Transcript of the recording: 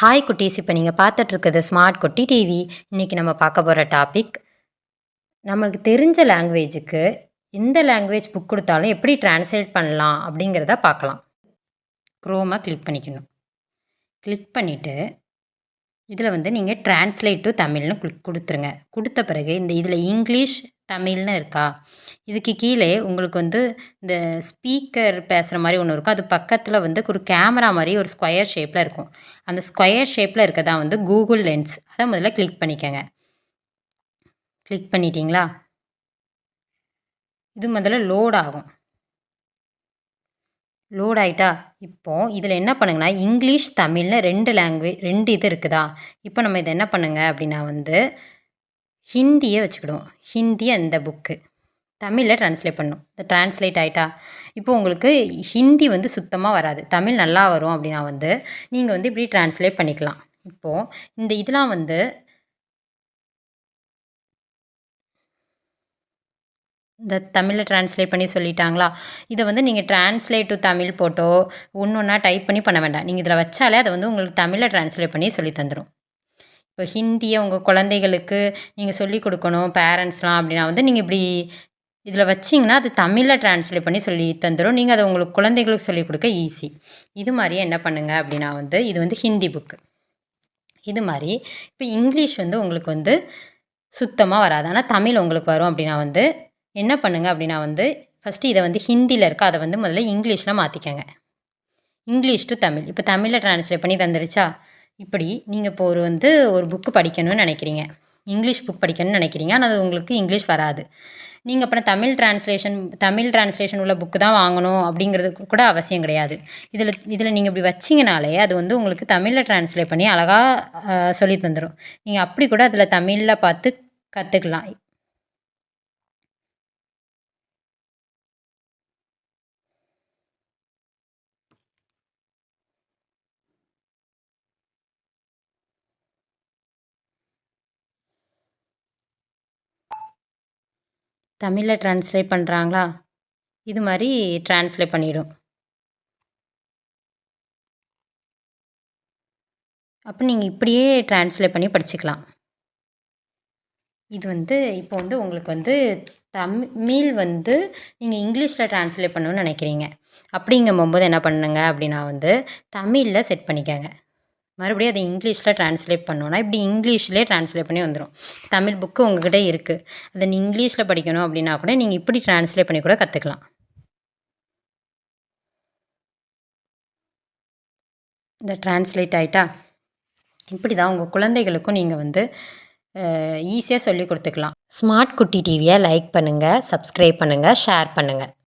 Hi குட்டீஸ். இப்போ நீங்கள் பார்த்துட்ருக்குது ஸ்மார்ட் குட்டி டிவி இன்றைக்கி நம்ம பார்க்க போகிற டாபிக் நம்மளுக்கு தெரிஞ்ச லாங்குவேஜுக்கு எந்த லாங்குவேஜ் புக் கொடுத்தாலும் எப்படி ட்ரான்ஸ்லேட் பண்ணலாம் அப்படிங்கிறத பார்க்கலாம் குரோமாக கிளிக் பண்ணிக்கணும். கிளிக் பண்ணிவிட்டு இதில் வந்து நீங்கள் ட்ரான்ஸ்லேட் டு தமிழ்னு கொடுத்துருங்க. கொடுத்த பிறகு இந்த இதில் இங்கிலீஷ் தமிழ்னு இருக்கா? இதுக்கு கீழே உங்களுக்கு வந்து இந்த ஸ்பீக்கர் பேசுகிற மாதிரி ஒன்று இருக்கும். அது பக்கத்தில் வந்து ஒரு கேமரா மாதிரி ஒரு ஸ்கொயர் ஷேப்பில் இருக்கும். அந்த ஸ்கொயர் ஷேப்பில் இருக்கதா வந்து கூகுள் லென்ஸ் அதை முதல்ல கிளிக் பண்ணிக்கோங்க. கிளிக் பண்ணிட்டீங்களா? இது முதல்ல லோட் ஆகும். லோட் ஆகிட்டா இப்போது இதில் என்ன பண்ணுங்கன்னா இங்கிலீஷ் தமிழ்னு ரெண்டு லாங்குவேஜ் ரெண்டு இது இருக்குதா? இப்போ நம்ம இதை என்ன பண்ணுங்க அப்படின்னா வந்து ஹிந்தியை வச்சுக்கிடுவோம். ஹிந்தி அந்த புக்கு தமிழில் ட்ரான்ஸ்லேட் பண்ணும். இந்த ட்ரான்ஸ்லேட் ஆகிட்டா இப்போ உங்களுக்கு ஹிந்தி வந்து சுத்தமாக வராது. தமிழ் நல்லா வரும் அப்படின்னா வந்து நீங்கள் வந்து இப்படி ட்ரான்ஸ்லேட் பண்ணிக்கலாம். இப்போது இந்த இதெல்லாம் வந்து இந்த தமிழில் ட்ரான்ஸ்லேட் பண்ணி சொல்லிட்டாங்களா? இதை வந்து நீங்கள் ட்ரான்ஸ்லேட் டு தமிழ் போட்டோ ஒன்று ஒன்றா டைப் பண்ணி பண்ண வேண்டாம். நீங்கள் இதில் வச்சாலே அதை வந்து உங்களுக்கு தமிழில் ட்ரான்ஸ்லேட் பண்ணி சொல்லி தந்துடும் இப்போ ஹிந்தியை உங்கள் குழந்தைகளுக்கு நீங்கள் சொல்லிக் கொடுக்கணும் பேரண்ட்ஸ்லாம் அப்படின்னா வந்து நீங்கள் இப்படி இதில் வச்சிங்கன்னா அது தமிழில் ட்ரான்ஸ்லேட் பண்ணி சொல்லி தந்துடும் நீங்கள் அதை உங்களுக்கு குழந்தைகளுக்கு சொல்லிக் கொடுக்க ஈஸி இது மாதிரியே என்ன பண்ணுங்கள் அப்படின்னா வந்து இது வந்து ஹிந்தி புக்கு இது மாதிரி இப்போ இங்கிலீஷ் வந்து உங்களுக்கு வந்து சுத்தமாக வராது. ஆனால் தமிழ் உங்களுக்கு வரும் அப்படின்னா வந்து என்ன பண்ணுங்கள் அப்படின்னா வந்து ஃபஸ்ட்டு இதை வந்து ஹிந்தியில் இருக்கா. அதை வந்து முதல்ல இங்கிலீஷில் மாற்றிக்கங்க இங்கிலீஷ் டு தமிழ். இப்போ தமிழில் ட்ரான்ஸ்லேட் பண்ணி தந்துருச்சா? இப்படி நீங்கள் இப்போ ஒரு வந்து ஒரு புக்கு படிக்கணும்னு நினைக்கிறீங்க. இங்கிலீஷ் புக் படிக்கணும்னு நினைக்கிறீங்க. ஆனால் அது உங்களுக்கு இங்கிலீஷ் வராது. நீங்கள் அப்புறம் தமிழ் ட்ரான்ஸ்லேஷன் தமிழ் ட்ரான்ஸ்லேஷன் உள்ள புக்கு தான் வாங்கணும் அப்படிங்கிறது கூட அவசியம் கிடையாது. இதில் இதில் நீங்கள் இப்படி வச்சிங்கனாலே அது வந்து உங்களுக்கு தமிழில் ட்ரான்ஸ்லேட் பண்ணி அழகாக சொல்லி தந்துடும் நீங்கள் அப்படி கூட அதில் தமிழில் பார்த்து கற்றுக்கலாம் தமிழில் ட்ரான்ஸ்லேட் பண்ணுறாங்களா இது மாதிரி ட்ரான்ஸ்லேட் பண்ணிவிடும் அப்போ நீங்கள் இப்படியே ட்ரான்ஸ்லேட் பண்ணி படிச்சுக்கலாம். இது வந்து இப்போ வந்து உங்களுக்கு வந்து தமிழ் வந்து நீங்கள் இங்கிலீஷில் ட்ரான்ஸ்லேட் பண்ணணும்னு நினைக்கிறீங்க. அப்படிங்கும் போகும்போது என்ன பண்ணுங்க அப்படின்னா வந்து தமிழில் செட் பண்ணிக்கோங்க. மறுபடியும் அதை இங்கிலீஷில் ட்ரான்ஸ்லேட் பண்ணோன்னா இப்படி இங்கிலீஷ்லேயே ட்ரான்ஸ்லேட் பண்ணி வந்துடும் தமிழ் புக்கு உங்ககிட்ட இருக்குது அதை நீ இங்கிலீஷில் படிக்கணும் அப்படின்னா கூட நீங்கள் இப்படி ட்ரான்ஸ்லேட் பண்ணி கூட கற்றுக்கலாம் இந்த ட்ரான்ஸ்லேட் ஆகிட்டா இப்படி தான் உங்கள் குழந்தைகளுக்கும் நீங்கள் வந்து ஈஸியாக சொல்லி கொடுத்துக்கலாம். ஸ்மார்ட் குட்டி டிவியை லைக் பண்ணுங்கள் சப்ஸ்கிரைப் பண்ணுங்கள் ஷேர் பண்ணுங்கள்